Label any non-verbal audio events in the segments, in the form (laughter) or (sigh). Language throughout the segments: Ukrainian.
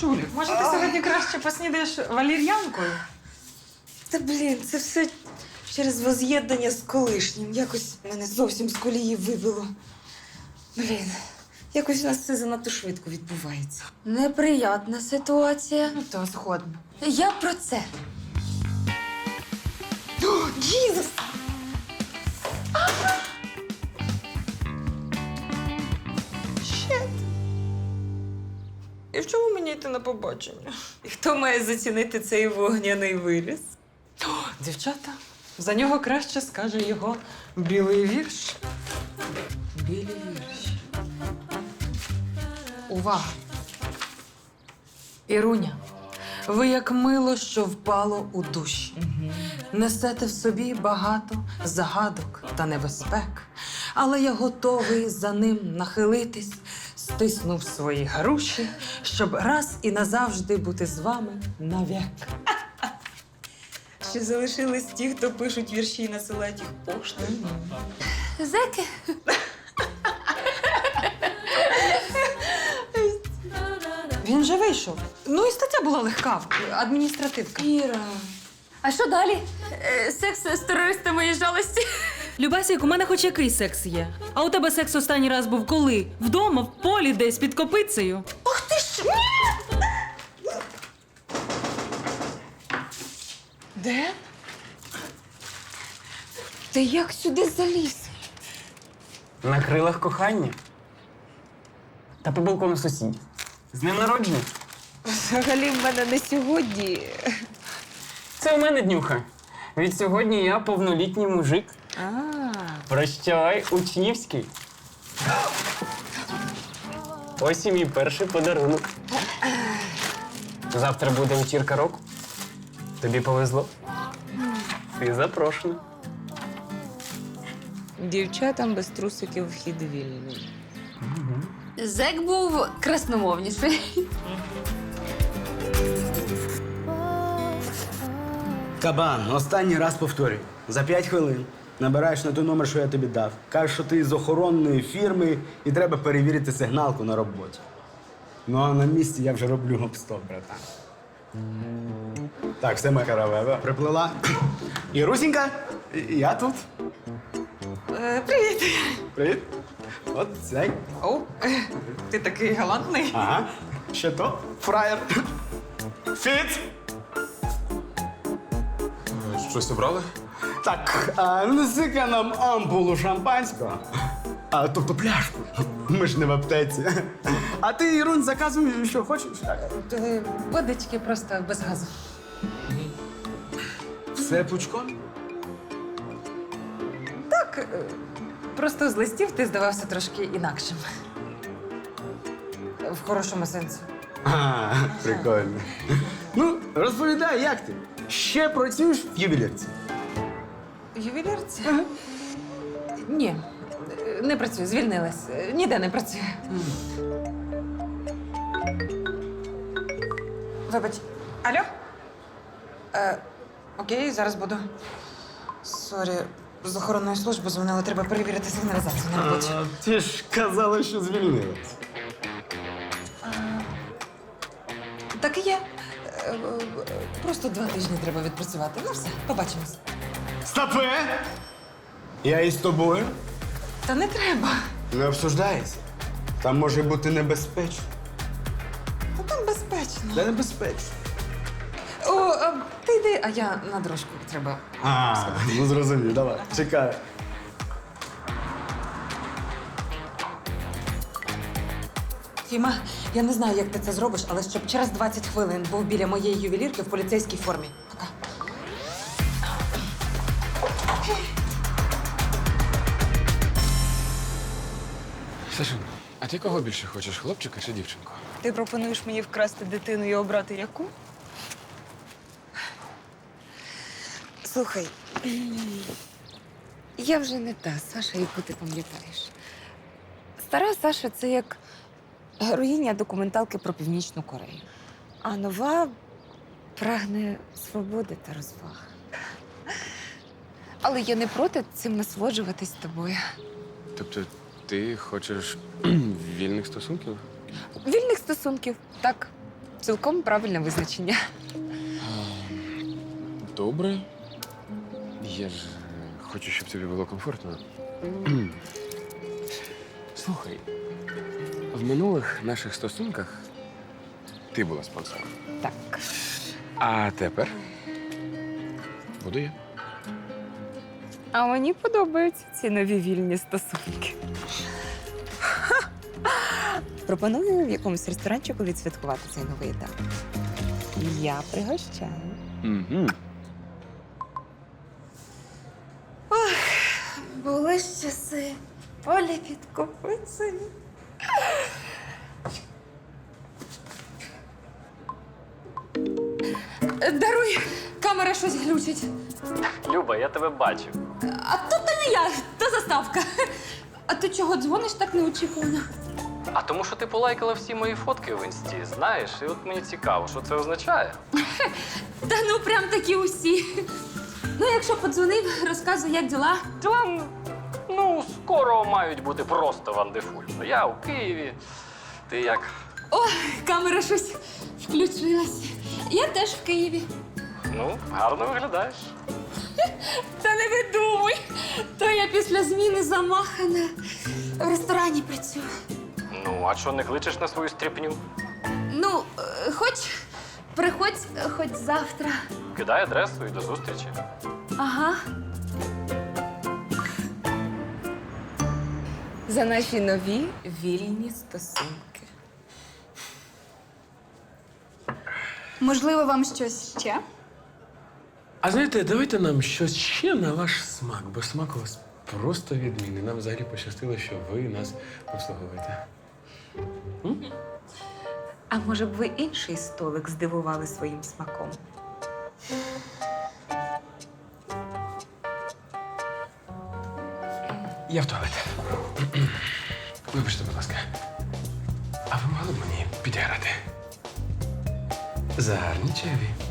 Шулік, може ти сьогодні краще поснідаєш валір'янкою? Та блін, це все через воз'єднання з колишнім. Якось мене зовсім з колії вибило. Блін, якось у нас все занадто швидко відбувається. Неприятна ситуація. Ну, то згодна. Я про це. О, Джізус! І в чому мені йти на побачення? І хто має зацінити цей вогняний виріс? Дівчата, за нього краще скаже його білий вірш. Білі вірші. Увага! Іруня, ви як мило, що впало у душі. Несете в собі багато загадок та небезпек, але я готовий за ним нахилитись, стиснув свої груші, щоб раз і назавжди бути з вами навек. Ще залишились ті, хто пишуть вірші і насилають їх поштою. Зеки? Він же вийшов. Ну і стаття була легка, адміністративка. Іра. А що далі? Е, секс з терористами і жалості. Любасік, у мене хоч якийсь секс є. А у тебе секс останній раз був коли? Вдома, в полі, десь під копицею. Ох ти ж! Де? Ти як сюди заліз? На крилах кохання. Та по балкону сусідів. З ним народження. Взагалі в мене не сьогодні. Це у мене днюха. Від сьогодні я повнолітній мужик. Прощавай, учнівський. Ось і мій перший подарунок. Завтра буде вечірка року. Тобі повезло. Ти запрошена. дівчатам без трусиків вхід вільний. Зек був красномовніший. Кабан, останній раз повторюю. За 5 хвилин набираєш на той номер, що я тобі дав. Кажеш, що ти з охоронної фірми і треба перевірити сигналку на роботі. Ну а на місці я вже роблю гоп-стоп, братан. Так, все моя каравева приплила. І Русінька, я тут. Е, привіт. Привіт. От цей. О, е, ти такий галантний. Ага. Ще то. Фраєр. Фіц. Щось обрали? Так, а, неси-ка нам ампулу шампанського. А, тобто пляшку. Ми ж не в аптеці. А ти, Ірунь, заказуй, що хочеш. Е, Водички просто без газу. Все пучком? Так, е, просто з листів ти здавався трошки інакшим. В хорошому сенсі. А, прикольно. Ну, розповідай, як ти? Ще працюєш в ювелірці? Ювелірці? Ні, е, не працюю, звільнилась. Е, Ніде не працюю. Вибач. Алло? Е, окей, зараз буду. Сорі, з охоронної служби дзвонили, треба перевірити сигналізацію на роботі. А, ти ж казала, що звільнилась. Так і є. Е, е, Просто два тижні треба відпрацювати. Ну все, побачимось. Стопе! Я із тобою. Та не треба. Не обсуждається. Там може бути небезпечно. Та там безпечно. Де небезпечно? О, е, ти йди, а я на дрожку треба. А, ну зрозумів, давай. Чекай. Фіма, я не знаю, як ти це зробиш, але щоб через 20 хвилин був біля моєї ювелірки в поліцейській формі. Пока. А ти кого більше хочеш, хлопчика чи дівчинку? Ти пропонуєш мені вкрасти дитину і обрати яку? Слухай, я вже не та Саша, яку ти пам'ятаєш. Стара Саша це як героїня документалки про Північну Корею. А нова прагне свободи та розваг. Але я не проти цим насолоджуватись тобою. Тобто ти хочеш (clears throat) вільних стосунків? Вільних стосунків, так. Цілком правильне визначення. Добре. Я ж хочу, щоб тобі було комфортно. (clears throat) Слухай, в минулих наших стосунках ти була спонсором. Так. А тепер буду я. А мені подобаються ці нові вільні стосунки. Пропоную в якомусь ресторанчику відсвяткувати цей новий етап. Я пригощаю. Угу. Були ж часи полі під копицею. Даруй, камера щось глючить. Люба, я тебе бачив. А то, то не я, то заставка. А ти чого дзвониш так неочікувано? А тому, що ти полайкала всі мої фотки в інсті, знаєш, і от мені цікаво, що це означає. Та ну прям такі усі. Ну, якщо подзвонив, розказуй, як діла. Діла, ну, скоро мають бути просто вандефульно. Я у Києві. Ти як? О, камера щось включилась. Я теж в Києві. Ну, гарно виглядаєш. Та не видумуй. То я після зміни замахана. В ресторані працюю. Ну, а що не кличеш на свою стріпню? Ну, е, хоч приходь е, хоч завтра. Кидай адресу і до зустрічі. Ага. За наші нові вільні стосунки. Можливо, вам щось ще? А знаєте, давайте нам щось ще на ваш смак, бо смак у вас просто відмінний. Нам взагалі пощастило, що ви нас обслуговуєте. А може б ви інший столик здивували своїм смаком? Я в туалет. Вибачте, будь ласка. А ви могли б мені підіграти? За гарні чеві.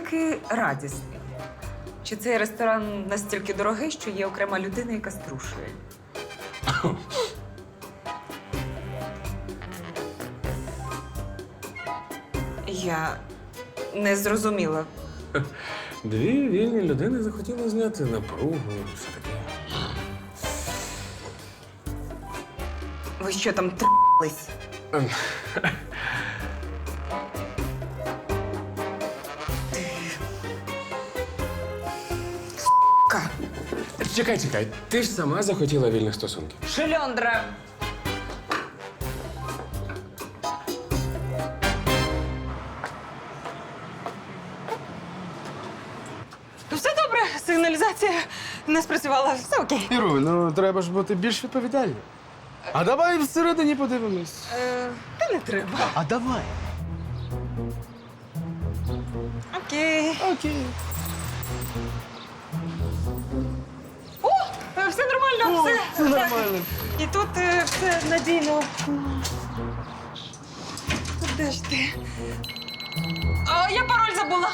Такий радісний? Чи цей ресторан настільки дорогий, що є окрема людина, яка струшує? Я не зрозуміла. Дві вільні людини захотіли зняти напругу і все таке. Ви що там трались? (laughs) Чекай, чекай, ти ж сама захотіла вільних стосунків. Шльондра! Все добре, сигналізація не спрацювала. Все окей. Іру, ну треба ж бути більш відповідальним. А давай всередині подивимось. Е, та не треба. А давай. Окей. Окей. Е, Все нормально, все. Це нормально. І тут е, все надійно. Де ж ти? О, я пароль забула.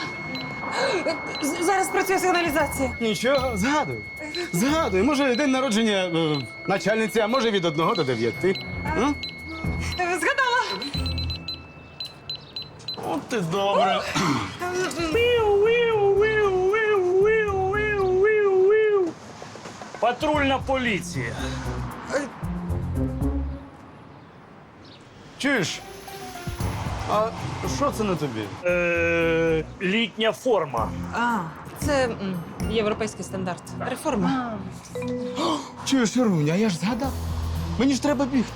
З- Зараз працює сигналізація. Нічого, згадуй. Згадуй. Може, день народження е, начальниці, а може від одного до дев'яти. М? Е, Згадала. От ти добре. Патрульна поліція. Чуєш? А що це на тобі? Е, літня форма. А, це м, європейський стандарт. Реформа. Чуєш, Іруня, а я ж згадав. Мені ж треба бігти.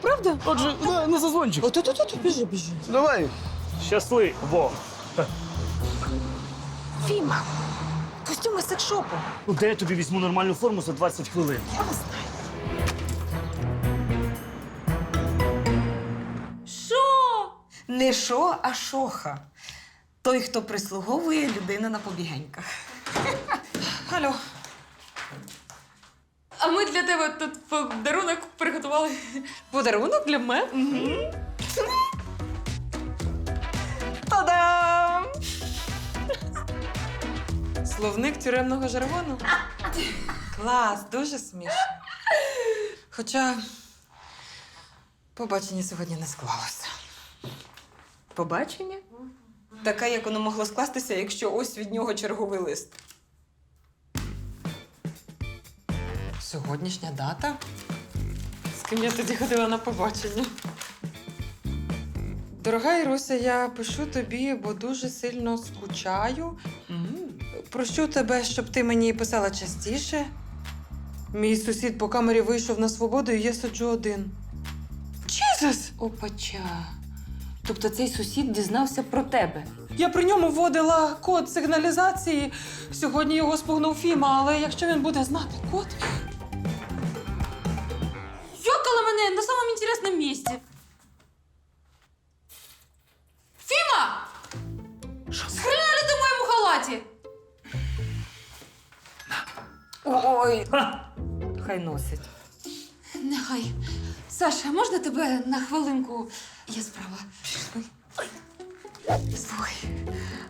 Правда? Отже, на, на зазвончик. Ото то то біжи, біжи. Давай. Щасливо. Фіма. Костюми секшопу. Ну, де я тобі візьму нормальну форму за 20 хвилин? Я не знаю. Що? Не шо, а шоха. Той, хто прислуговує людина на побігеньках. (laughs) Алло. А ми для тебе тут подарунок приготували. Подарунок для мене? Та-дам! Словник тюремного жаргону? Клас, дуже смішно. Хоча побачення сьогодні не склалося. Побачення? Таке, як воно могло скластися, якщо ось від нього черговий лист. Сьогоднішня дата? З ким я тоді ходила на побачення? Дорога Іруся, я пишу тобі, бо дуже сильно скучаю. Прощу тебе, щоб ти мені писала частіше. Мій сусід по камері вийшов на свободу, і я сиджу один. Джізус! Опача. Тобто цей сусід дізнався про тебе. Я при ньому вводила код сигналізації. Сьогодні його спугнув Фіма, але якщо він буде знати код. Йокала мене на самому інтересному місці. Фіма! Хрена ли ти в моєму халаті? Ой, хай носить. Нехай. Саша, можна тебе на хвилинку? Є справа. Слухай,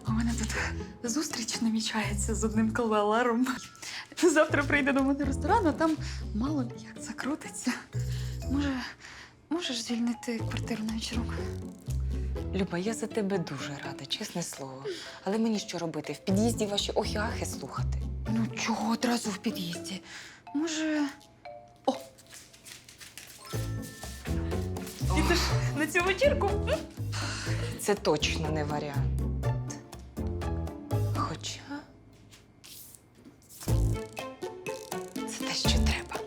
у мене тут зустріч намічається з одним кавалером. Завтра прийде до мене ресторан, а там мало ли як закрутиться. Може, можеш звільнити квартиру на вечірок? Люба, я за тебе дуже рада, чесне слово. Але мені що робити? В під'їзді ваші охи-ахи слухати. Ну, чого одразу в під'їзді? Може. О! Підеш на цю вечірку? Це точно не варіант. Хоча. Це те, що треба.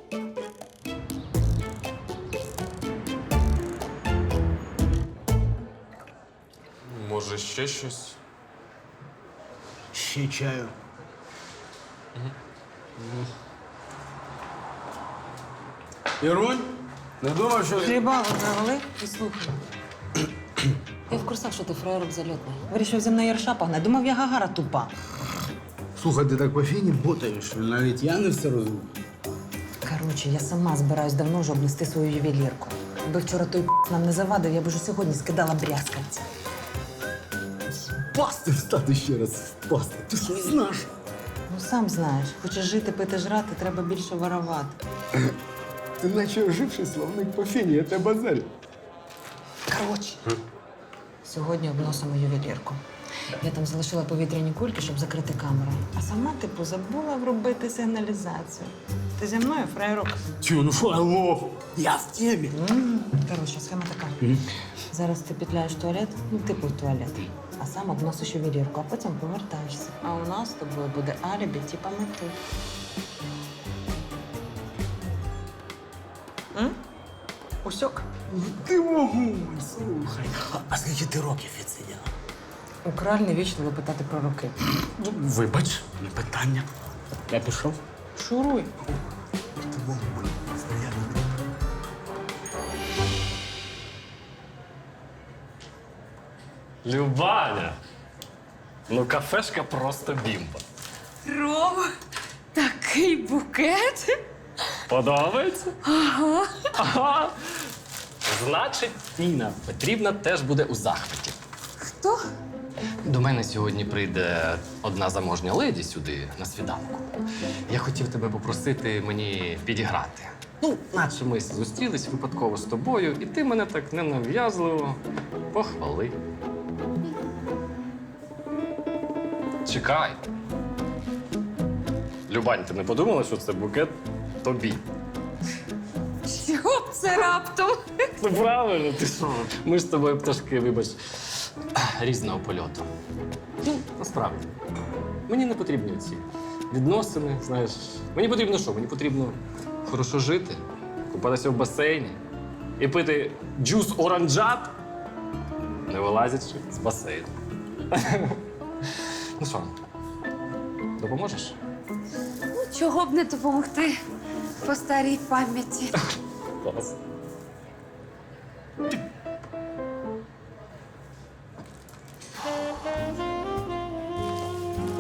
Може, ще щось? Ще чаю. Ірунь, не думав, що. Хліба завели і слухай. Я в курсах, що ти фраєрок зальотний. Вирішив зі мною ярша погнати. Думав, я гагара тупа. Слухай, ти так по фіні ботаєш, навіть я не все розумію. Коротше, я сама збираюсь давно вже облисти свою ювелірку. Якби вчора той нам не завадив, я б уже сьогодні скидала брязкальці. Пасти встати ще раз. Пасти. Ти що не знаєш? Сам знаєш, хочеш жити, пити, жрати, треба більше воровати. Ти наче оживший словник по фіні, я тебе базарю. Коротше, сьогодні обносимо ювелірку. Я там залишила повітряні кульки, щоб закрити камеру. А сама, типу, забула вробити сигналізацію. Ти зі мною, фрейрок? Тю, ну що, алло, я в темі. Коротше, схема така. Зараз ти петляєш в туалет, ну, типу в туалет, а сам обносиш ювелірку, а потім повертаєшся. А у нас з тобою буде алібі, типа мети. М? Усьок? Ти вогонь, слухай. А скільки ти років відсиділа? Украль невічливо питати про роки. Ну, Вибач, не питання. Я пішов. Шуруй. Любаня! Ну, кафешка просто бімба. Рома, такий букет. Подобається? Ага. Ага. Значить, Тіна Петрівна теж буде у захваті. Хто? До мене сьогодні прийде одна заможня леді сюди на свіданку. Я хотів тебе попросити мені підіграти. Ну, наче ми зустрілись випадково з тобою, і ти мене так ненав'язливо похвали. Чекай. Любань, ти не подумала, що це букет тобі? Чого б це раптом? Ну правильно, ти що? Ми ж з тобою пташки, вибач, різного польоту. Ну, насправді. Мені не потрібні ці відносини, знаєш. Мені потрібно що? Мені потрібно хорошо жити, купатися в басейні і пити джус оранжат, не вилазячи з басейну. ну що, допоможеш? Чого б не допомогти по старій пам'яті? Клас.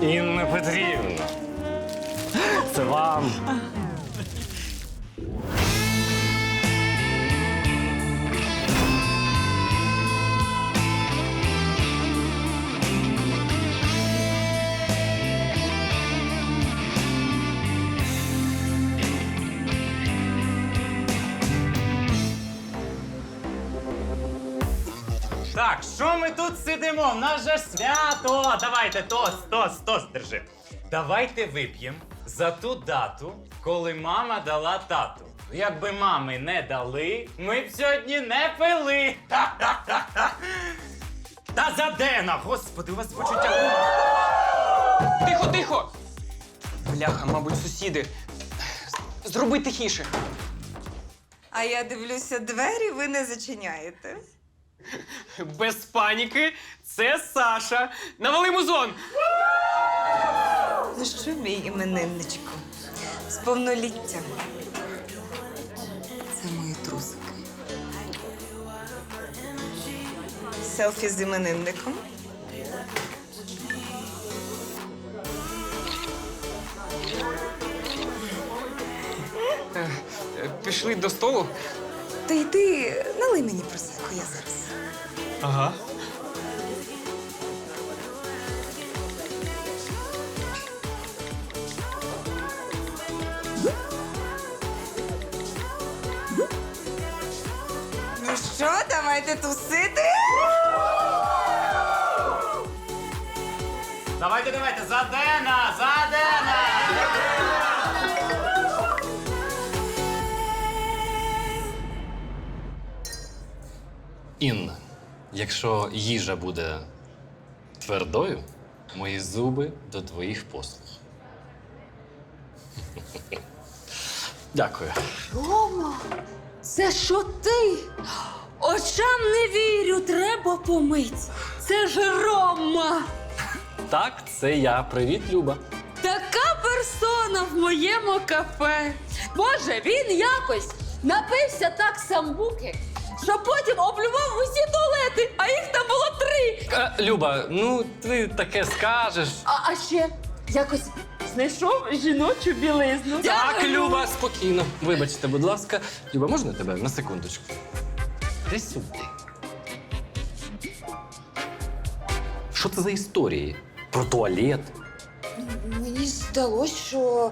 Інна Петрівна. Це вам. Так, що ми тут сидимо? В нас же ж свято! Давайте тост, тост, тост держи. Давайте вип'ємо за ту дату, коли мама дала тату. Якби мами не дали, ми б сьогодні не пили. Ха-ха-ха-ха. Та за Дена! Господи, у вас почуття гумору. Тихо, тихо! Бляха, мабуть, сусіди. Зроби тихіше. А я дивлюся, двері ви не зачиняєте. Без паніки, це Саша. Навали музон! Ну що, мій іменинничку? З повноліттям. Це мої трусики. Селфі з іменинником. Е, Пішли до столу. Та йди, налий мені просеку, я зараз. Ага. Ну що, давайте тусити? Давайте, давайте, за Дена! За якщо їжа буде твердою, мої зуби до твоїх послуг. (laughs) Дякую. Рома, це що ти? Очам не вірю, треба помить. Це ж Рома! Так, це я. Привіт, Люба. Така персона в моєму кафе. Боже, він якось напився так самбуки, що потім облював усі туалети, а їх там було три. Е, Люба, ну ти таке скажеш. А, а ще якось знайшов жіночу білизну. Так, Люба, спокійно. Вибачте, будь ласка. Люба, можна тебе на секундочку? Ти сюди. Що це за історії? Про туалет? Мені здалось, що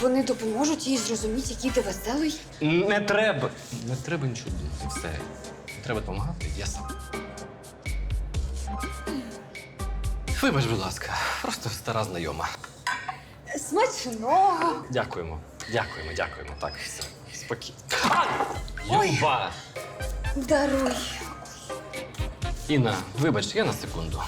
вони допоможуть їй зрозуміти, який ти веселий. Не треба. Не треба нічого думати. Все. Не треба допомагати, я сам. Вибач, будь ласка, просто стара знайома. Смачного. Дякуємо. Дякуємо, дякуємо. Так, все. Спокійно. Люба! Даруй. Інна, вибач, я на секунду.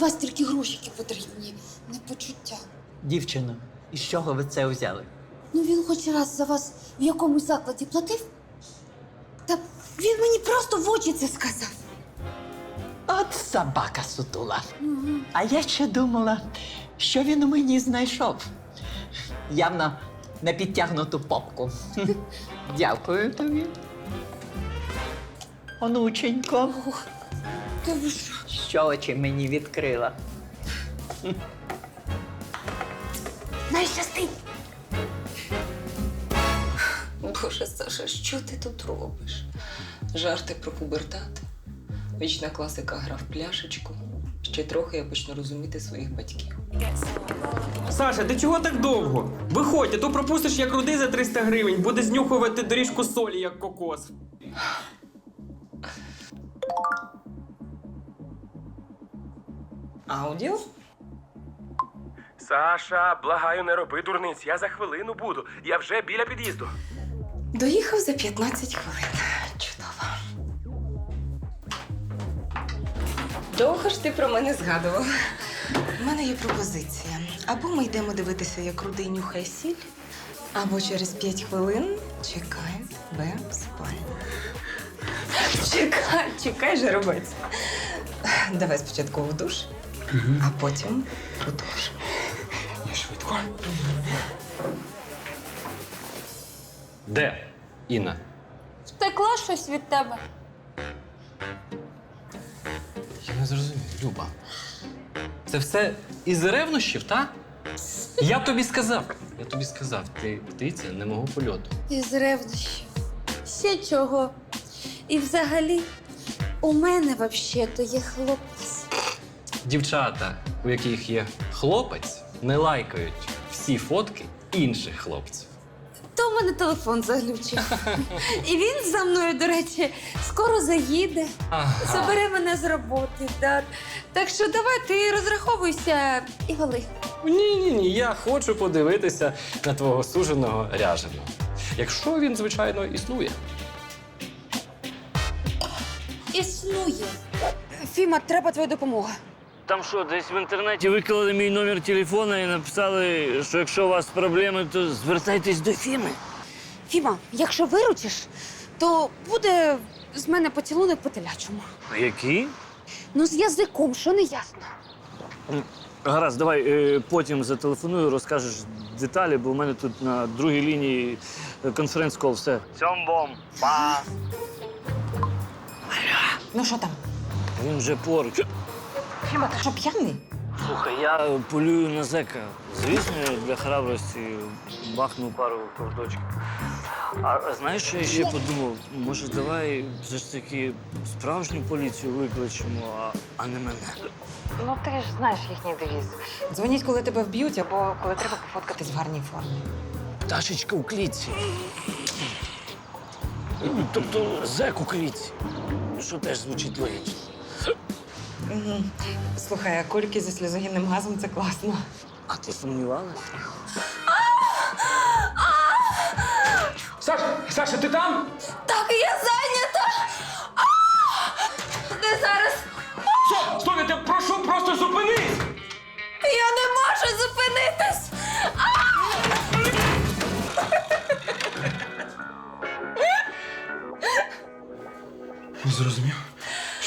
Від вас тільки грошики потрібні, не почуття. Дівчино, із чого ви це взяли? Ну він хоч раз за вас в якомусь закладі платив? Та він мені просто в очі це сказав. От собака сутула. А я ще думала, що він у мені знайшов. Явно на підтягнуту попку. (laughs) Дякую тобі. Онученько, Та ви що? Що очі мені відкрила. Найщастить! Боже, Саша, що ти тут робиш? Жарти про пубертат? Вічна класика гра в пляшечку. Ще трохи я почну розуміти своїх батьків. Саша, ти чого так довго? Виходь, а то пропустиш як руди за 300 гривень, буде знюхувати доріжку солі, як кокос. Аудіо? Саша, благаю, не роби дурниць. Я за хвилину буду. Я вже біля під'їзду. Доїхав за 15 хвилин. Чудово. Довго ж ти про мене згадував. У мене є пропозиція. Або ми йдемо дивитися, як рудий нюхає сіль, або через 5 хвилин чекає тебе в спальні. Чекай, чекай, жеребець. Давай спочатку в душ, а потім продовжимо. Я швидко. Де? Інна? Втекла щось від тебе. Я не зрозумів, Люба. Це все із ревнощів, так? Я тобі сказав. Я тобі сказав, ти птиця не мого польоту. Із ревнощів. Ще чого. І взагалі, у мене взагалі-то є хлопець. Дівчата, у яких є хлопець, не лайкають всі фотки інших хлопців. То в мене телефон заглючив. І він за мною, до речі, скоро заїде. Забере мене з роботи. Да. Так що давай ти розраховуйся і вали. Ні, ні, ні, я хочу подивитися на твого суженого ряженого. Якщо він, звичайно, існує. Існує. Фіма, треба твоя допомога. Там що, десь в інтернеті виклали мій номер телефона і написали, що якщо у вас проблеми, то звертайтесь до Фіми. Фіма, якщо виручиш, то буде з мене поцілунок по телячому. Які? Ну, з язиком, що не ясно. Гаразд, давай е, потім зателефоную, розкажеш деталі, бо в мене тут на другій лінії конференц-кол, все. Цьомбом. Па. Ну що там? Він вже поруч. Фіма, ти що п'яний? Слухай, я полюю на зека. Звісно, для храбрості бахну пару ковточків. А знаєш, що я ще подумав? Може, давай все ж таки справжню поліцію викличемо, а, а не мене. Ну ти ж знаєш їхній девіз. Дзвоніть, коли тебе вб'ють, або коли треба пофоткатись в гарній формі. Пташечка у клітці. Тобто зек у клітці. Що теж звучить логічно. Угу. Слухай, а кульки зі сльозогінним газом це класно. А ти сумнівалася? Саша, Саша, ти там? Так, я зайнята!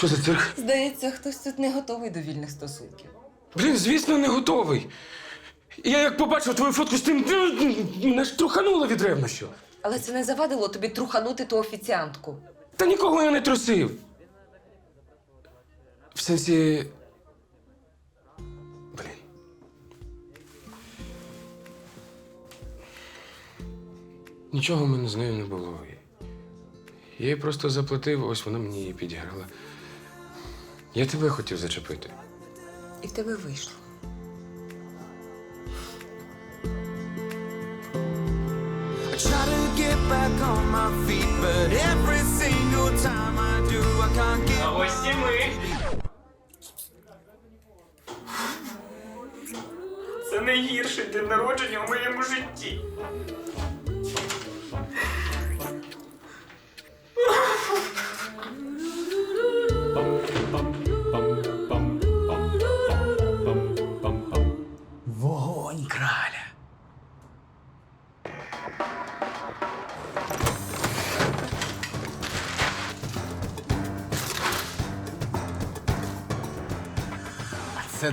Що за цирк? Здається, хтось тут не готовий до вільних стосунків. Блін, звісно, не готовий. Я як побачив твою фотку з тим, мене ж трухануло від ревнощів. Але це не завадило тобі труханути ту офіціантку. Та нікого я не трусив. В сенсі. Блін. Нічого в мене з нею не було. Я їй просто заплатив, ось вона мені її підіграла. Я тебе хотів зачепити. І в тебе вийшло. I try to get back on my feet, but every single time I do, I can't get. А ось і ми. Це найгірший день народження у моєму житті.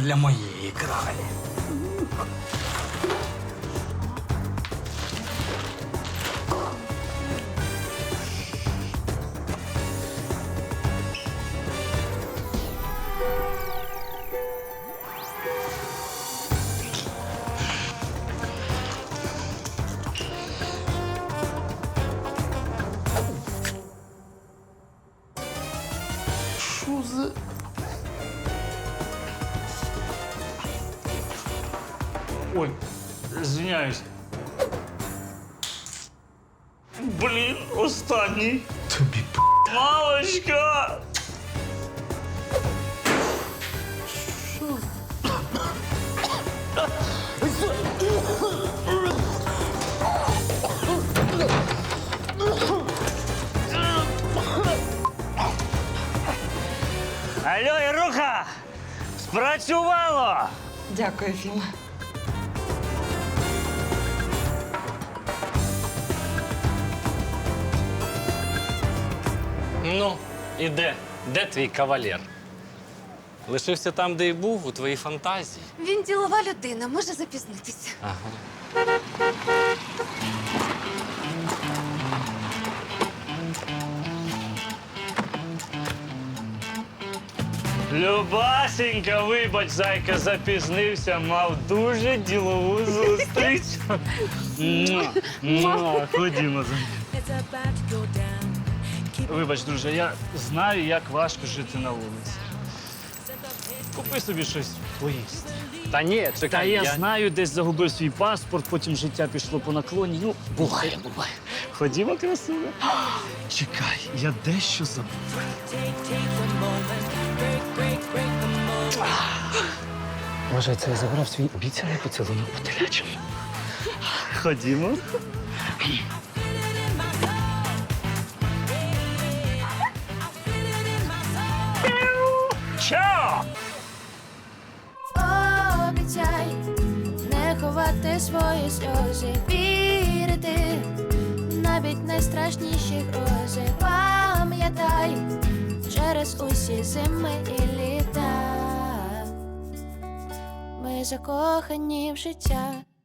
Для моєї кралі. Алло, Іруха! Спрацювало! Дякую, Фіма. Ну, і де? Де твій кавалер? Лишився там, де й був, у твоїй фантазії. Він ділова людина, може запізнитися. Ага. Любасенька, вибач, зайка, запізнився, мав дуже ділову зустріч. Муа, муа, Ходімо. зайка. Вибач, друже, я знаю, як важко жити на вулиці. купи собі щось поїсти. Та ні, чекай. Та я, знаю, десь загубив свій паспорт, потім життя пішло по наклоні. Ну, буває, буває. Ходімо, красиво. (gasps) Чекай, я дещо забув. Може, це я забрав свій обіцяний поцілунок по телячому. Ходімо. Чао! Обіцяй не ховати свої сльози, вірити навіть найстрашніші грози. Пам'ятай через усі зими і літа. Ми закохані в життя.